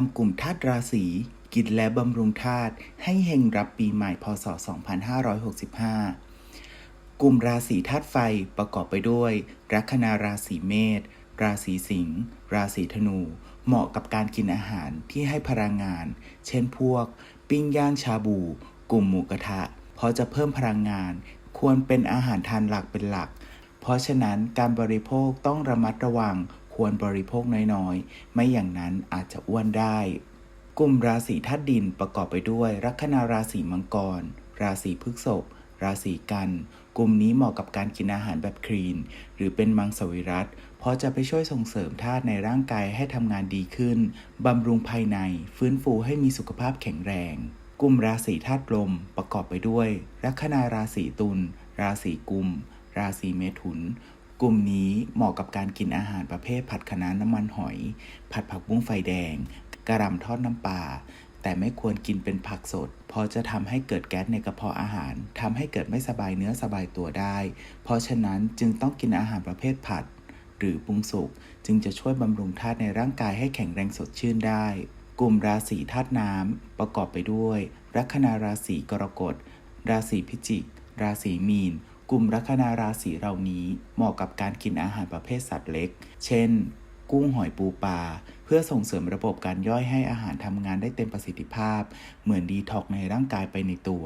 ทำกลุ่มธาตุราศีกินและบำรุงธาตุให้เฮงรับปีใหม่พศ 2565 กลุ่มราศีธาตุไฟประกอบไปด้วย ลัคนาราศีเมษ ราศีสิงห์ ราศีธนู เหมาะกับการกินอาหารที่ให้พลังงาน เช่นพวก ปิ้งย่างชาบู กลุ่มหมูกระทะ เพราะจะเพิ่มพลังงาน ควรเป็นอาหารทานหลักเป็นหลัก เพราะฉะนั้นการบริโภคต้องระมัดระวัง ควรบริโภคน้อยๆ ไม่อย่างนั้นอาจจะอ้วนได้ กลุ่มราศีธาตุดินประกอบไปด้วยลัคนาราศีมังกร ราศีพฤษภราศีกัน กลุ่มนี้เหมาะกับการกินอาหารแบบคลีน หรือเป็นมังสวิรัตเพราะจะไปช่วยส่งเสริมธาตุในร่างกายให้ทำงานดีขึ้น บำรุงภายใน ฟื้นฟูให้มีสุขภาพแข็งแรง กลุ่มราศีธาตุลมประกอบไปด้วยลัคนาราศีตุล ราศีกุม ราศีเมถุน กลุ่มนี้เหมาะกับการกินอาหารประเภทผัดคะน้าน้ำมันหอย ผัดผักบุ้งไฟแดง กระหล่ำทอดน้ำปลาแต่ไม่ควรกินเป็นผักสด เพราะจะทำให้เกิดแก๊สในกระเพาะอาหารทำให้เกิดไม่สบายเนื้อสบายตัวได้ เพราะฉะนั้นจึงต้องกินอาหารประเภทผัด หรือปรุงสุกจึงจะช่วยบำรุงธาตุในร่างกายให้แข็งแรงสดชื่นได้ กลุ่มราศีธาตุน้ำประกอบไปด้วย ลัคนาราศีกรกฎ ราศีพิจิก ราศีมีน กลุ่มลัคนาราศีเหล่านี้เหมาะกับการกินอาหารประเภทสัตว์เล็ก เช่น กุ้งหอยปูปลา เพื่อส่งเสริมระบบการย่อยให้อาหารทำงานได้เต็มประสิทธิภาพ เหมือนดีท็อกในร่างกายไปในตัว